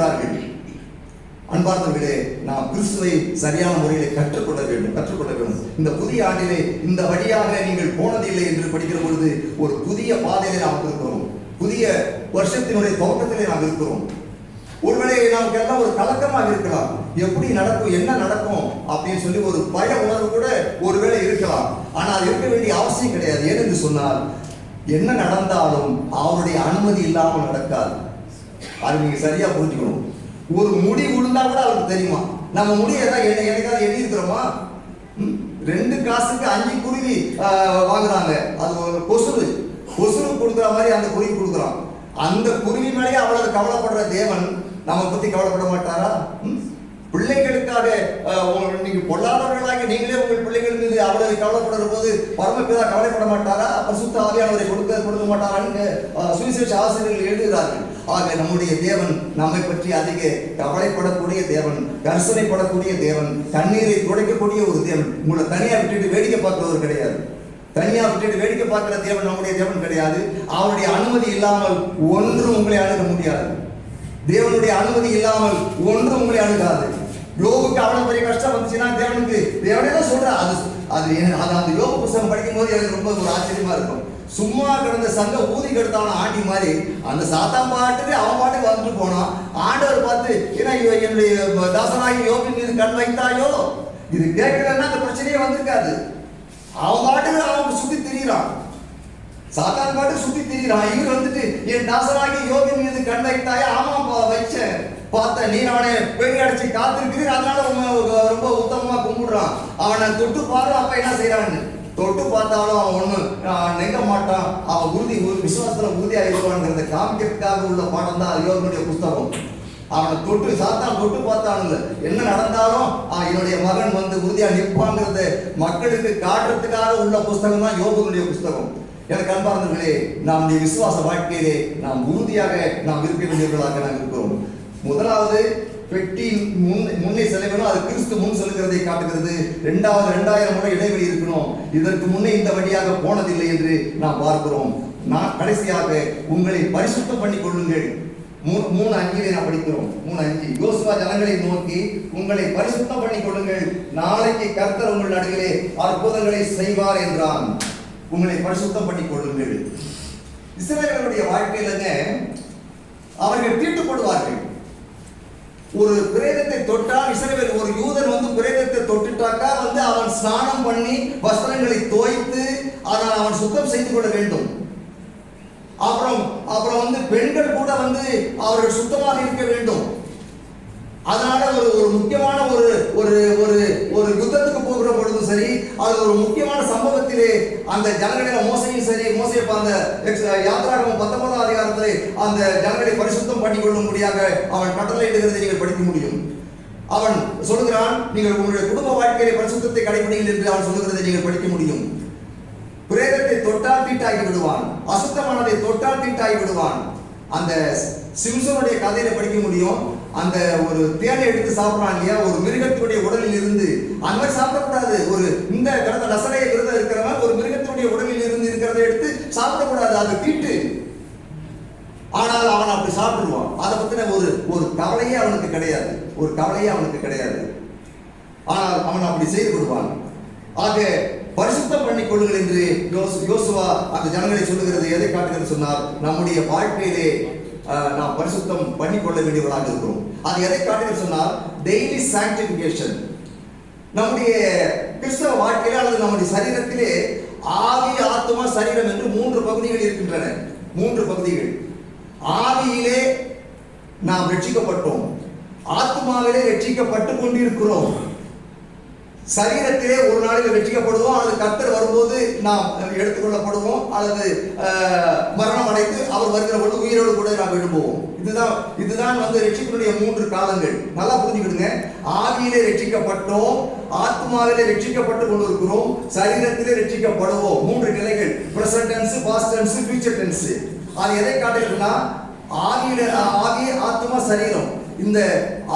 இருக்கிறார்கள். அன்பார்ந்தவர்களே நாம் கிறிஸ்துவை சரியான முறையில் கற்றுக்கொள்ள வேண்டும் கற்றுக்கொள்ள வேண்டும். இந்த புதிய ஆண்டிலே இந்த வழியாக நீங்கள் போனதில்லை என்று படிக்கிற பொழுது ஒரு புதிய பாதையிலே நாம் இருக்கிறோம். புதிய வருஷத்தினுடைய துவக்கத்திலே நாம் இருக்கிறோம். ஒருவேளை நமக்கு எல்லாம் ஒரு கலக்கமாக இருக்கலாம். எப்படி நடக்கும் என்ன நடக்கும் அப்படின்னு சொல்லி ஒரு பய உணர்வு கூட ஒருவேளை இருக்கலாம். ஆனால் அது இருக்க வேண்டிய அவசியம் கிடையாது. ஏனென்று சொன்னால் என்ன நடந்தாலும் அவருடைய அனுமதி இல்லாமல் நடக்காது. அது நீங்க சரியா புரிஞ்சுக்கணும். ஒரு முடி விழுந்தா கூட அவருக்கு தெரியுமா? நம்ம முடி ஏதாவது எனக்காவது எழுதி இருக்கிறோமா? ரெண்டு காசுக்கு அஞ்சு குருவி வாங்குறாங்க. அது ஒரு கொசுறு கொசுறு கொடுக்குற மாதிரி அந்த குருவி கொடுக்குறான். அந்த குருவி மேலேயே அவ்வளவு கவலைப்படுற தேவன் நம்ம பத்தி கவலைப்பட மாட்டாரா? ம்? பிள்ளைகளுக்காக ஆஹ், நீங்க பொல்லாதவர்களாக நீங்களே உங்கள் பிள்ளைகள் மீது கவலைப்படுற போது பரமபிதா கவலைப்பட மாட்டாரா பரிசுத்த ஆவியானவரை கொடுக்க கொடுக்க மாட்டாரான்னு சுவிசேஷ ஆசிரியர்கள் எழுதுகிறார்கள். ஆக நம்முடைய தேவன் நம்மை பற்றி அதிக கவலைப்படக்கூடிய தேவன் கர்சனைப்படக்கூடிய தேவன் தண்ணீரை துடைக்கக்கூடிய ஒரு தேவன். உங்களை தனியா விட்டுட்டு வேடிக்கை பார்க்கிறவர் கிடையாது. தனியா விட்டுட்டு வேடிக்கை பார்க்கிற தேவன் நம்முடைய தேவன் கிடையாது. அவருடைய அனுமதி இல்லாமல் ஒன்றும் உங்களை அணுக முடியாது. தேவனுடைய அனுமதி இல்லாமல் ஒன்றும் உங்களை அணுகாது. யோகுக்கு அவ்வளவு பெரிய கஷ்டம் வந்துச்சுன்னா தேவனுக்கு தேவனே தான் சொல்றா அது அது அது அந்த யோக புஸ்தகம் படிக்கும்போது எனக்கு ரொம்ப ஒரு ஆச்சரியமா இருக்கும். சும்மா கிடந்த சங்க ஊதி கெடுத்தவன ஆண்டி மாதிரி அந்த சாத்தான் பாட்டுக்கு அவன் பாட்டுக்கு வந்துட்டு போனான். ஆண்டவர் பார்த்து ஏன்னா என்னுடைய தாசனாகி யோகின் மீது கண் வைத்தாயோ? இது கேட்கலன்னா அந்த பிரச்சனையே வந்திருக்காது. அவன் பாட்டுக்கு அவன் சுத்தி திரியிறான். சாத்தான் பாட்டு சுத்தி திரியிறான். இவர் வந்துட்டு என் தாசனாகி யோகி மீது கண் வைத்தாயே? பார்த்த நீ அவனை பெண் அடிச்சு காத்திருக்கிறீர் அதனால உன்னை ரொம்ப உத்தமமா கும்பிடுறான். அவனை தொட்டு பாரு அப்ப என்ன செய்யறான்னு தொட்டு பார்த்தாலும் அவன் ஒண்ணு நெங்க மாட்டான். அவன் உறுதி விசுவாசத்துல உறுதியா இருப்பான்ங்கிறத காமிக்கிறதுக்காக உள்ள பாடம் தான் யோகனுடைய புஸ்தகம். அவனை தொட்டு சாத்தான் தொட்டு பார்த்தானுங்க. என்ன நடந்தாலும் என்னுடைய மகன் வந்து உறுதியா நிற்பாங்கிறத மக்களுக்கு காட்டுறதுக்காக உள்ள புஸ்தகம் தான் யோகனுடைய புஸ்தகம். எனக்கு அன்பார்ந்தவர்களே நீ விசுவாச வாழ்க்கையிலே நாம் உறுதியாக நாம் இருக்க வேண்டியவர்களாக நாம் இருக்கிறோம். முதலாவது பெட்டி முன் முன்னே செல்ல வேணும் அது கிறிஸ்து முன் செல்கிறதை காட்டுகிறது. இரண்டாவது இரண்டாயிரம் முறை இடைவெளி இருக்கணும். இதற்கு முன்னே இந்த வழியாக போனதில்லை என்று நாம் பார்க்கிறோம். நான் கடைசியாக உங்களை பரிசுத்தம் பண்ணிக் கொள்ளுங்கள். மூணு மூணு அஞ்சிலே நான் படிக்கிறோம். மூணு அஞ்சு யோசுவா ஜனங்களை நோக்கி உங்களை பரிசுத்தம் பண்ணி கொள்ளுங்கள். நாளைக்கு கர்த்தர் உங்கள் நடுவிலே அற்புதங்களை செய்வார் என்றான். உங்களை பரிசுத்தம் பண்ணிக் கொள்ளுங்கள். இஸ்ரேலர்களுடைய வாழ்க்கையிலங்க அவர்கள் தீட்டுப்படுவார்கள். ஒரு பிரேதத்தை தொட்டால் இஸ்ரவேல் ஒரு யூதன் வந்து பிரேதத்தை தொட்டுட்டாக்கா வந்து அவன் ஸ்நானம் பண்ணி வஸ்திரங்களை தோய்த்து அதை அவன் சுத்தம் செய்து கொள்ள வேண்டும். அப்புறம் அப்புறம் வந்து பெண்கள் கூட வந்து அவர்கள் சுத்தமாக இருக்க வேண்டும். அதனால ஒரு ஒரு முக்கியமான ஒரு ஒரு ஒரு ஒரு யுத்தத்துக்கு போகிற பொழுதும் சரி அது ஒரு முக்கியமான சம்பவம் சம்பவத்திலே அந்த ஜனங்களில மோசையும் சரி மோசையை அந்த எக்ஸ்- யாத்திராகமம் பத்தொன்பதாம் அதிகாரத்திலே அந்த ஜனங்களை பரிசுத்தம் பண்ணி கொள்ளும்படியாக அவன் கட்டளை நீங்கள் படிக்க முடியும். அவன் சொல்லுகிறான் நீங்கள் உங்களுடைய குடும்ப வாழ்க்கையிலே பரிசுத்தத்தை கடைபிடிங்கள் என்று அவன் சொல்லுகிறதை நீங்கள் படிக்க முடியும். பிரேதத்தை தொட்டால் தீட்டாகி விடுவான் அசுத்தமானதை தொட்டால் தீட்டாகி விடுவான். அந்த சிம்சனுடைய கதையில படிக்க முடியும். அந்த ஒரு தேனை எடுத்து சாப்பிடுறான் இல்லையா? ஒரு மிருகத்தினுடைய உடலில் இருந்து. அந்த மாதிரி சாப்பிடக்கூடாது. ஒரு இந்த கடந்த நசரைய விரதம் இருக்கிறவன் ஒரு மிருகத்தினுடைய உடலில் இருந்து இருக்கிறதை எடுத்து சாப்பிடக்கூடாது அது தீட்டு. ஆனால் அவன் அப்படி சாப்பிடுவான். அதை பற்றின ஒரு ஒரு கவலையே அவனுக்கு கிடையாது. ஒரு கவலையே அவனுக்கு கிடையாது. ஆனால் அவன் அப்படி செய்து விடுவான் ஆக பரிசுத்தம் பண்ணிக் கொள்ளுங்கள் என்று யோசுவா அந்த ஜனங்களை சொல்லுகிறது. எதை காட்டுகிறது சொன்னார் நம்முடைய வாழ்க்கையிலே நாம் பரிசுத்தம் பண்ணி கொள்ள வேண்டியவராக இருக்கிறோம். அது எதை காட்டுகிறது சொன்னால் டெய்லி சாங்டிஃபிகேஷன் நம்முடைய கிறிஸ்தவ வாழ்க்கையில அல்லது நம்முடைய சரீரத்திலே ஆவி ஆத்மா சரீரம் என்று மூன்று பகுதிகள் இருக்கின்றன. மூன்று பகுதிகள். ஆவியிலே நாம் ரட்சிக்கப்பட்டோம். ஆத்மாவிலே ரட்சிக்கப்பட்டு கொண்டிருக்கிறோம். சரீரத்திலே ஒரு நாளில் வெற்றிக்கப்படுவோம் அல்லது கர்த்தர் வரும்போது நாம் எடுத்துக்கொள்ளப்படுவோம் அல்லது மரணம் அடைந்து அவர் வருகிற பொழுது உயிரோடு கூட நாம் எழும்புவோம் இதுதான் இதுதான் வந்து ரட்சிப்பினுடைய மூன்று காலங்கள். நல்லா புரிஞ்சுக்கிடுங்க. ஆவியிலே ரட்சிக்கப்பட்டோம் ஆத்மாவிலே ரட்சிக்கப்பட்டு கொண்டிருக்கிறோம் சரீரத்திலே ரட்சிக்கப்படுவோம். மூன்று நிலைகள். Present tense past tense future tense அது எதை காட்டுகிறதுனா ஆவியில ஆவி ஆத்மா சரீரம். இந்த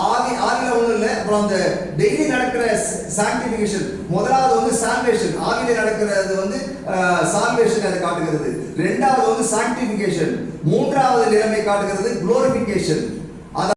ஆதி ஆவியில ஒன்றும் இல்லை. அப்புறம் அந்த டெய்லி நடக்கிற சாங்டிபிகேஷன் முதலாவது வந்து சால்வேஷன் ஆவியில நடக்கிறது வந்து சால்வேஷன் அதை காட்டுகிறது. ரெண்டாவது வந்து சாங்டிபிகேஷன் மூன்றாவது நிலைமை காட்டுகிறது குளோரிபிகேஷன்